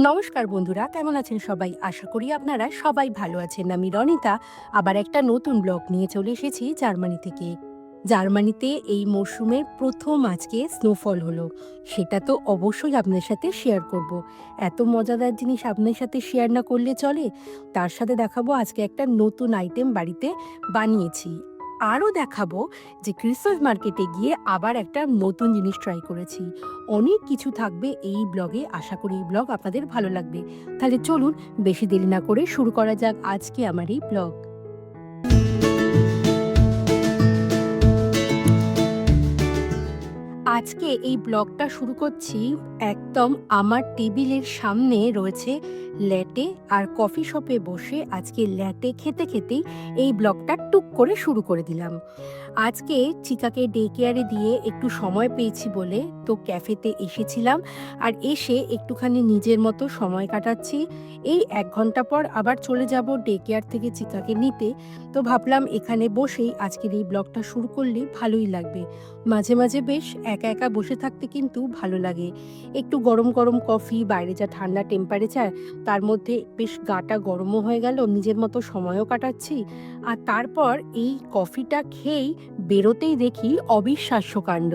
নমস্কার বন্ধুরা, কেমন আছেন সবাই? আশা করি আপনারা সবাই ভালো আছেন। আমি রনিতা, আবার একটা নতুন ব্লগ নিয়ে চলে এসেছি জার্মানি থেকে। জার্মানিতে এই মরশুমের প্রথম আজকে স্নোফল হলো। সেটা তো অবশ্যই আপনার সাথে শেয়ার করব। এত মজাদার জিনিস আপনার সাথে শেয়ার না করলে চলে? তার সাথে দেখাবো আজকে একটা নতুন আইটেম বাড়িতে বানিয়েছি। আরও দেখাবো যে ক্রিসমাস মার্কেটে গিয়ে আবার একটা নতুন জিনিস ট্রাই করেছি। অনেক কিছু থাকবে এই ব্লগে, আশা করি এই ব্লগ আপনাদের ভালো লাগবে। তাহলে চলুন, বেশি দেরি না করে শুরু করা যাক আজকে আমার এই ব্লগ। আজকে এই ব্লগটা শুরু করছি একদম আমার টেবিলের সামনে রয়েছে ল্যাটে আর কফি শপে বসে আজকে ল্যাটে খেতে খেতেই এই ব্লগটা টুক করে শুরু করে দিলাম। আজকে চিকাকে ডে কেয়ারে দিয়ে একটু সময় পেয়েছি বলে তো ক্যাফেতে এসেছিলাম আর এসে একটুখানি নিজের মতো সময় কাটাচ্ছি। এই এক ঘণ্টা পর আবার চলে যাব ডে কেয়ার থেকে চিকাকে নিতে। তো ভাবলাম এখানে বসেই আজকের এই ব্লগটা শুরু করলে ভালোই লাগবে। মাঝে মাঝে বেশ একা একা বসে থাকতে কিন্তু ভালো লাগে। একটু গরম গরম কফি, বাইরে যা ঠান্ডা টেম্পারেচার তার মধ্যে বেশ গাটা গরমও হয়ে গেল, নিজের মতো সময়ও কাটাচ্ছি। আর তারপর এই কফিটা খেয়েই বেরোতেই দেখি অবিশ্বাস্য কাণ্ড।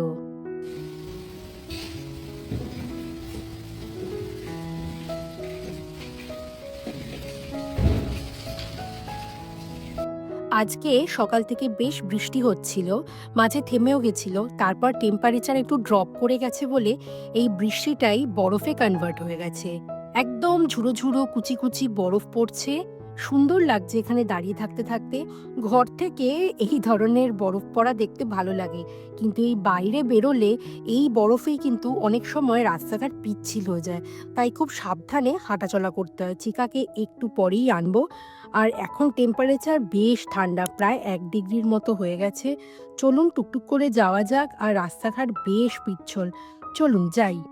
আজকে সকাল থেকে বেশ বৃষ্টি হচ্ছিল, মাঝে থেমেও গেছিল, তারপর টেম্পারেচার একটু ড্রপ করে গেছে বলে এই বৃষ্টিটাই বরফে কনভার্ট হয়ে গেছে। একদম ঝুড়ো ঝুড়ো কুচি কুচি বরফ পড়ছে। সুন্দর লাগছে এখানে দাঁড়িয়ে থাকতে থাকতে। ঘর থেকে এই ধরনের বরফ পড়া দেখতে ভালো লাগে। কিন্তু এই বাইরে বেরোলে এই বরফেই কিন্তু অনেক সময় রাস্তাঘাট পিচ্ছিল হয়ে যায়। তাই খুব সাবধানে হাঁটাচলা করতে হয়। চিকাকে একটু পরেই আনব। আর এখন টেম্পারেচার বেশ ঠান্ডা, প্রায় এক ডিগ্রির মতো হয়ে গেছে। চলুন টুকটুক করে যাওয়া যাক। আর রাস্তাঘাট বেশ পিচ্ছল। চলুন, যাই।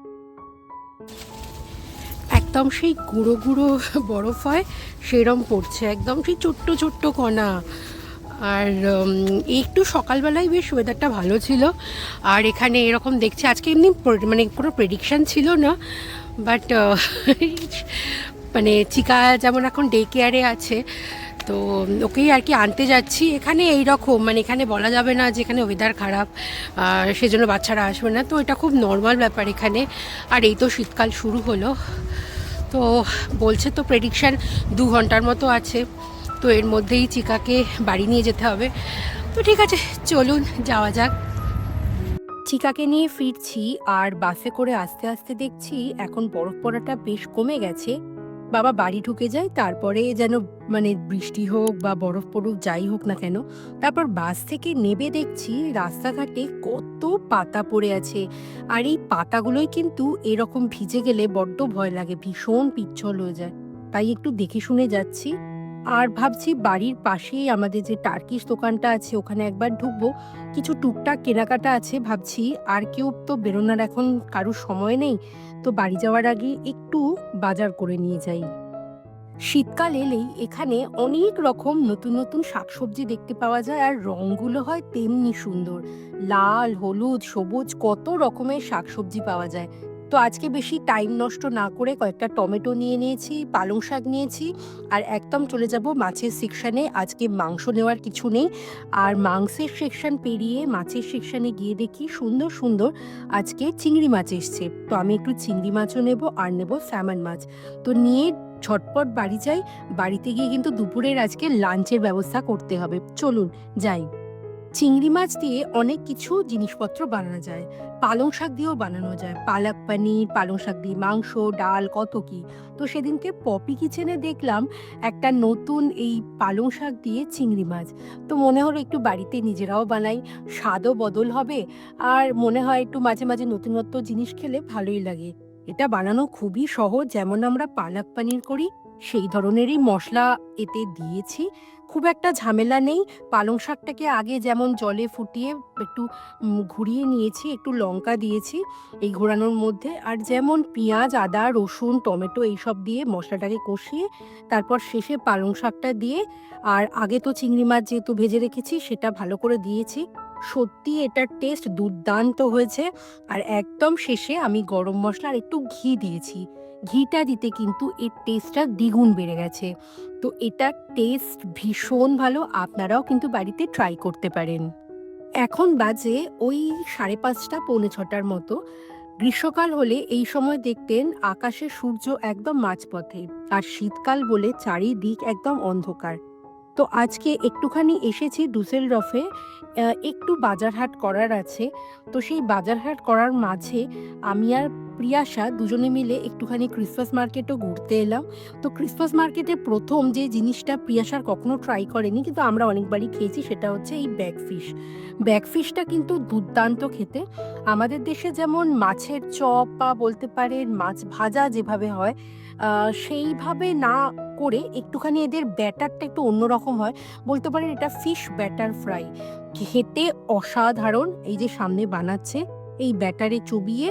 একদম সেই গুঁড়ো গুঁড়ো বরফ হয়, সেরম পড়ছে একদম সেই ছোট্ট ছোট্ট কণা। আর একটু সকালবেলায় বেশ ওয়েদারটা ভালো ছিল। আর এখানে এরকম দেখছি, আজকে এমনি মানে কোনো প্রেডিকশান ছিল না বাট মানে চিকা যেমন এখন ডে কেয়ারে আছে, তো ওকেই আর কি আনতে যাচ্ছি। এখানে এই রকম মানে এখানে বলা যাবে না যে এখানে ওয়েদার খারাপ সেজন্য বাচ্চারা আসবে না। তো এটা খুব নর্মাল ব্যাপার এখানে। আর এই তো শীতকাল শুরু হলো। তো বলছে তো প্রেডিকশান দু ঘণ্টার মতো আছে, তো এর মধ্যেই চিকাকে বাড়ি নিয়ে যেতে হবে। তো ঠিক আছে, চলুন যাওয়া যাক। চিকাকে নিয়ে ফিরছি আর বাসে করে আস্তে আস্তে দেখছি এখন বরফ পড়াটা বেশ কমে গেছে। বাবা বাড়ি ঢুকে যায়, তারপরে যেন মানে বৃষ্টি হোক বা বরফ পড়ুক, যাই হোক না কেন, তারপর বাস থেকে নেবে দেখছি রাস্তাঘাটে কত পাতা পড়ে আছে। আর এই পাতাগুলোই কিন্তু এরকম ভিজে গেলে বড্ড ভয় লাগে, ভীষণ পিচ্ছল হয়ে যায়। তাই একটু দেখে শুনে যাচ্ছি। আর ভাবছি বাড়ির পাশেই আমাদের যে টার্কিশ দোকানটা আছে, ওখানে একবার ঢুকবো। কিছু টুকটাক কেনাকাটা আছে ভাবছি, আর কেউ তো বেরোনোর এখন কারোর সময় নেই। তো বাড়ি যাওয়ার আগে একটু বাজার করে নিয়ে যাই। শীতকাল এলেই এখানে অনেক রকম নতুন নতুন শাকসবজি দেখতে পাওয়া যায়, আর রঙগুলো হয় তেমনি সুন্দর। লাল, হলুদ, সবুজ, কত রকমের শাকসবজি পাওয়া যায়। তো আজকে বেশি টাইম নষ্ট না করে কয়েকটা টমেটো নিয়ে নিয়েছি, পালং শাক নিয়েছি, আর একদম চলে যাব মাছের সেকশানে আজকে মাংস নেওয়ার কিছু নেই। আর মাংসের সেকশন পেরিয়ে মাছের সেকশানে গিয়ে দেখি সুন্দর সুন্দর আজকে চিংড়ি মাছ এসছে। তো আমি একটু চিংড়ি মাছও নেব আর নেব স্যামন মাছ। তো নিয়ে ঝটপট বাড়ি যাই। বাড়িতে গিয়ে কিন্তু দুপুরের আজকে লাঞ্চের ব্যবস্থা করতে হবে। চলুন, যাই। চিংড়ি মাছ দিয়ে অনেক কিছু জিনিসপত্র বানানো যায়। পালং শাক দিয়েও বানানো যায়। পালক পানির, পালং শাক দিয়ে মাংস, ডাল, কত কি। তো সেদিনকে পপি কিচেনে দেখলাম একটা নতুন এই পালং শাক দিয়ে চিংড়ি মাছ। তো মনে হলো একটু বাড়িতে নিজেরাও বানাই, স্বাদও বদল হবে আর মনে হয় একটু মাঝে মাঝে নতুনত্ব জিনিস খেলে ভালোই লাগে। এটা বানানো খুবই সহজ, যেমন আমরা পালক পনির করি সেই ধরনেরই মশলা এতে দিয়েছি। খুব একটা ঝামেলা নেই। পালং শাকটাকে আগে যেমন জলে ফুটিয়ে একটু ঘুরিয়ে নিয়েছি, একটু লঙ্কা দিয়েছি এই ঘোরানোর মধ্যে। আর যেমন পেঁয়াজ, আদা, রসুন, টমেটো এইসব দিয়ে মশলাটাকে কষিয়ে তারপর শেষে পালং শাকটা দিয়ে আর আগে তো চিংড়ি মাছ যেহেতু ভেজে রেখেছি সেটা ভালো করে দিয়েছি। সত্যি এটার টেস্ট দুর্দান্ত হয়েছে। আর একদম শেষে আমি গরম মশলা আর একটু ঘি দিয়েছি। ঘিটা দিতে কিন্তু এর টেস্টটা দ্বিগুণ বেড়ে গেছে। তো এটা টেস্ট ভীষণ ভালো, আপনারাও কিন্তু বাড়িতে ট্রাই করতে পারেন। এখন বাজে ওই সাড়ে পাঁচটা, পৌনে ছটার মতো। গ্রীষ্মকাল হলে এই সময় দেখতেন আকাশে সূর্য একদম মাঝপথে, আর শীতকাল বলে চারিদিক একদম অন্ধকার। তো আজকে একটুখানি এসেছি ডুসেলডফে একটু বাজারহাট করার আছে। তো সেই বাজারহাট করার মাঝে আমি আর প্রিয়াশা দুজনে মিলে একটুখানি ক্রিসমাস মার্কেটও ঘুরতে এলাম। তো ক্রিসমাস মার্কেটে প্রথম যে জিনিসটা প্রিয়াশার কখনো ট্রাই করেনি, কিন্তু আমরা অনেকবারই খেয়েছি, সেটা হচ্ছে এই ব্যাগফিশ ব্যাগফিশটা কিন্তু দুর্দান্ত খেতে। আমাদের দেশে যেমন মাছের চপ বা বলতে পারেন মাছ ভাজা যেভাবে হয় সেইভাবে না করে একটুখানি এদের ব্যাটারটা একটু অন্যরকম হয়। বলতে পারেন এটা ফিশ ব্যাটার ফ্রাই খেতে অসাধারণ। এই যে সামনে বানাচ্ছে, এই ব্যাটারে চুবিয়ে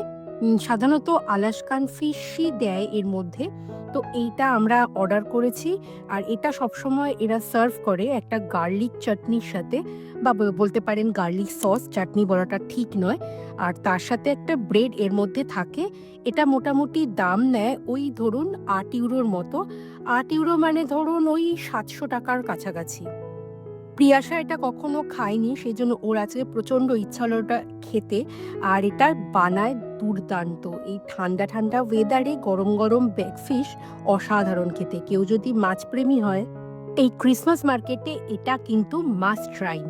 সাধারণত আলাস্কান ফিশই দেয় এর মধ্যে। তো এইটা আমরা অর্ডার করেছি আর এটা সবসময় এরা সার্ভ করে একটা গার্লিক চাটনির সাথে বা বলতে পারেন গার্লিক সস, চাটনি বলাটা ঠিক নয়। আর তার সাথে একটা ব্রেড এর মধ্যে থাকে। এটা মোটামুটি দাম নেয় ওই ধরুন আট ইউরোর মতো। আট ইউরো মানে ধরুন ওই সাতশো টাকার কাছাকাছি। প্রিয়াশা এটা কখনো খায়নি সেই জন্য ওর আছে প্রচণ্ড ইচ্ছা হলো ওটা খেতে। আর এটা বানায় দুর্দান্ত। এই ঠান্ডা ঠান্ডা ওয়েদারে গরম গরম ব্যাকফিশ অসাধারণ খেতে। কেউ যদি মাছপ্রেমী হয়, এই ক্রিসমাস মার্কেটে এটা কিন্তু মাস্ট ট্রাই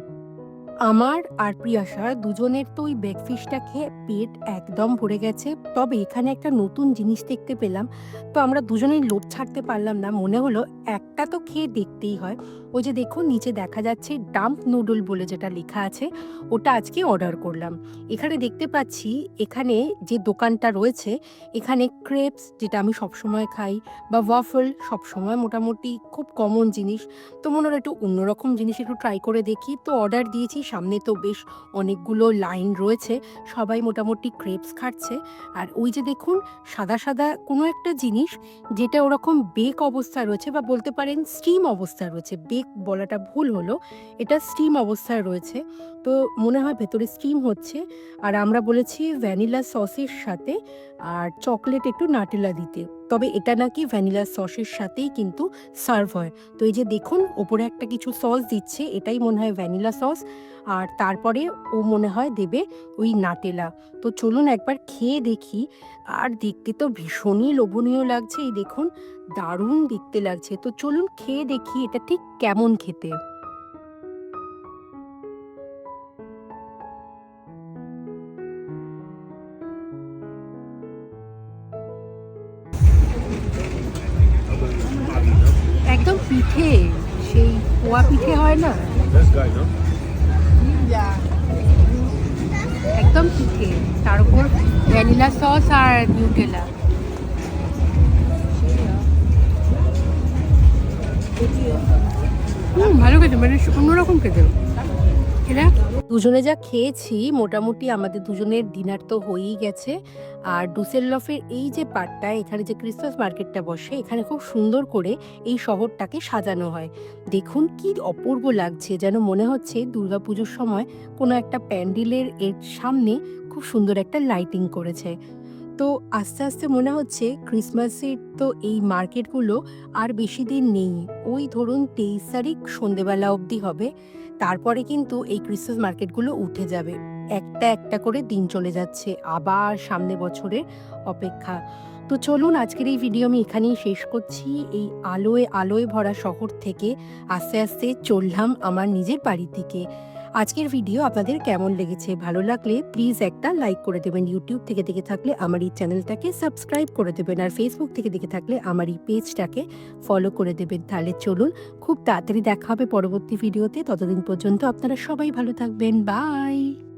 আমার আর প্রিয়াশার দুজনের তো ওই ব্যাকফিশটা খেয়ে পেট একদম ভরে গেছে। তবে এখানে একটা নতুন জিনিস দেখতে পেলাম। তো আমরা দুজনেই লোভ ছাড়তে পারলাম না, মনে হলো একটা তো খেয়ে দেখতেই হয়। ওই যে দেখুন, নিচে দেখা যাচ্ছে ডাম্প নুডল বলে যেটা লেখা আছে, ওটা আজকে অর্ডার করলাম। এখানে দেখতে পাচ্ছি এখানে যে দোকানটা রয়েছে, এখানে ক্রেপস, যেটা আমি সবসময় খাই, বা ওয়াফল, সবসময় মোটামুটি খুব কমন জিনিস। তো মনে হলো একটু অন্যরকম জিনিস একটু ট্রাই করে দেখি। তো অর্ডার দিয়েছি সামনে তো বেশ অনেকগুলো লাইন রয়েছে, সবাই মোটামুটি ক্রেপস খাচ্ছে আর ওই যে দেখুন, সাদা সাদা কোনো একটা জিনিস যেটা ওরকম বেক অবস্থায় রয়েছে বা বলতে পারেন স্টিম অবস্থায় রয়েছে, বেক বলাটা ভুল হলো, এটা স্টিম অবস্থায় রয়েছে। তো মনে হয় ভেতরে স্টিম হচ্ছে। আর আমরা বলেছি ভ্যানিলা সসের সাথে আর চকলেট একটু নাটেলা দিতে। তবে এটা নাকি ভ্যানিলা সসের সাথেই কিন্তু সার্ভ হয়। তো এই যে দেখুন, ওপরে একটা কিছু সস দিচ্ছে, এটাই মনে হয় ভ্যানিলা সস। আর তারপরে ও মনে হয় দেবে ওই নাটেলা। তো চলুন একবার খেয়ে দেখি। আর দেখতে তো ভীষণই লোভনীয় লাগছে, এই দেখুন, দারুণ দেখতে লাগছে। তো চলুন খেয়ে দেখি এটা ঠিক কেমন খেতে। পিঠে সেই পোয়া পিঠে হয় না? একদম পিঠে। তার উপর ভ্যানিলা সস আর নিউটেলা হুম ভালো খেতে মানে অন্যরকম খেতে। এরা দুজনে যা খেয়েছি, মোটামুটি আমাদের দুজনের ডিনার তো হয়েই গেছে। আর ডুসেলফের এই যে পার্টটা এখানে যে ক্রিসমাস মার্কেটটা বসে, এখানে খুব সুন্দর করে এই শহরটাকে সাজানো হয়। দেখুন কি অপূর্ব লাগছে, যেন মনে হচ্ছে দুর্গাপুজোর সময় কোনো একটা প্যান্ডেলের এর সামনে খুব সুন্দর একটা লাইটিং করেছে। তো আস্তে আস্তে মনে হচ্ছে ক্রিসমাসের তো এই মার্কেটগুলো আর বেশি দিন নেই। ওই ধরুন তেইশ তারিখ সন্ধেবেলা অবধি হবে। তারপরে কিন্তু এই ক্রিসমাস মার্কেটগুলো উঠে যাবে। একটা একটা করে দিন চলে যাচ্ছে আবার সামনে বছরের অপেক্ষা। তো চলুন আজকের এই ভিডিও আমি এখানেই শেষ করছি। এই আলোয় আলোয় ভরা শহর থেকে আস্তে আস্তে চললাম আমার নিজের বাড়ির দিকে। আজকের ভিডিও আপনাদের কেমন লেগেছে? ভালো লাগলে প্লিজ একটা লাইক করে দেবেন। ইউটিউব থেকে দেখে থাকলে আমার এই চ্যানেলটাকে সাবস্ক্রাইব করে দেবেন। আর ফেসবুক থেকে দেখে থাকলে আমার এই পেজটাকে ফলো করে দেবেন। তাহলে চলুন খুব তাড়াতাড়ি দেখা হবে পরবর্তী ভিডিওতে ততদিন পর্যন্ত আপনারা সবাই ভালো থাকবেন। বাই